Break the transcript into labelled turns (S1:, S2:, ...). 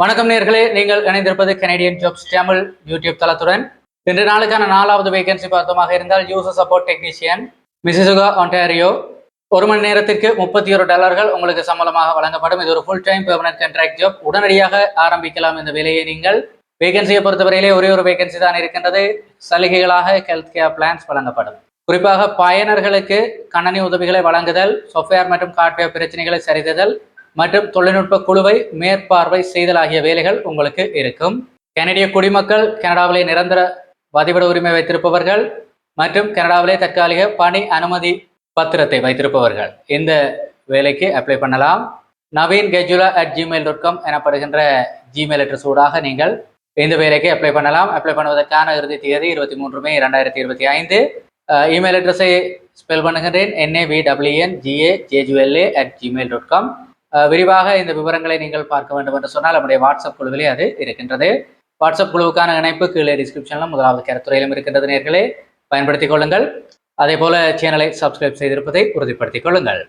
S1: வணக்கம் நேர்களே நீங்கள் இணைந்திருப்பது கனேடியன் ஜாப்ஸ் தமிழ் யூடியூப் தளத்துடன். இன்று நாளுக்கான நாலாவது வேகன்சி பார்த்தோமாக இருந்தால் user support technician Mississauga Ontario ஒரு மணி நேரத்திற்கு முப்பத்தி ஒரு டாலர்கள் உங்களுக்கு சம்பளமாக வழங்கப்படும். இது ஒரு full time permanent contract job உடனடியாக ஆரம்பிக்கலாம் இந்த வேலையை நீங்கள். வேகன்சியை பொறுத்தவரையிலே ஒரே ஒரு வேகன்சி தான் இருக்கின்றது. சலுகைகளாக ஹெல்த் கேர் பிளான்ஸ் வழங்கப்படும். குறிப்பாக பயனர்களுக்கு கணனி உதவிகளை வழங்குதல் சாஃப்ட்வேர் மற்றும் ஹார்ட்வேர் பிரச்சனைகளை சரிதல் மற்றும் தொழில்நுட்ப குழுவை மேற்பார்வை செய்தல் ஆகிய வேலைகள் உங்களுக்கு இருக்கும். கனடிய குடிமக்கள் கனடாவிலே நிரந்தர வதிவிட உரிமை வைத்திருப்பவர்கள் மற்றும் கனடாவிலே தற்காலிக பணி அனுமதி பத்திரத்தை வைத்திருப்பவர்கள். இந்த வேலைக்கு அப்ளை பண்ணலாம். Naveen Gejula at Gmail dot com எனப்படுகின்ற ஜிமெயில் அட்ரஸ் ஊடாக நீங்கள் இந்த வேலைக்கு அப்ளை பண்ணலாம். அப்ளை பண்ணுவதற்கான இறுதி தேதி இருபத்தி மூன்று மே இரண்டாயிரத்தி இருபத்தி ஐந்து. இமெயில் அட்ரஸை spell பண்ணுகின்றேன் N A V W N G A J U L A at Gmail dot com விரிவாக இந்த விவரங்களை நீங்கள் பார்க்க வேண்டும் என்று சொன்னால் நம்முடைய வாட்ஸ்அப் குழுவிலே அது இருக்கின்றது. வாட்ஸ்அப் குழுவுக்கான இணைப்பு கீழே டிஸ்கிரிப்ஷனில் முதலாவது கருத்துறையிலும் இருக்கின்றது நேர்களே. பயன்படுத்திக் கொள்ளுங்கள். அதே போல சேனலை சப்ஸ்கிரைப் செய்திருப்பதை உறுதிப்படுத்திக் கொள்ளுங்கள்.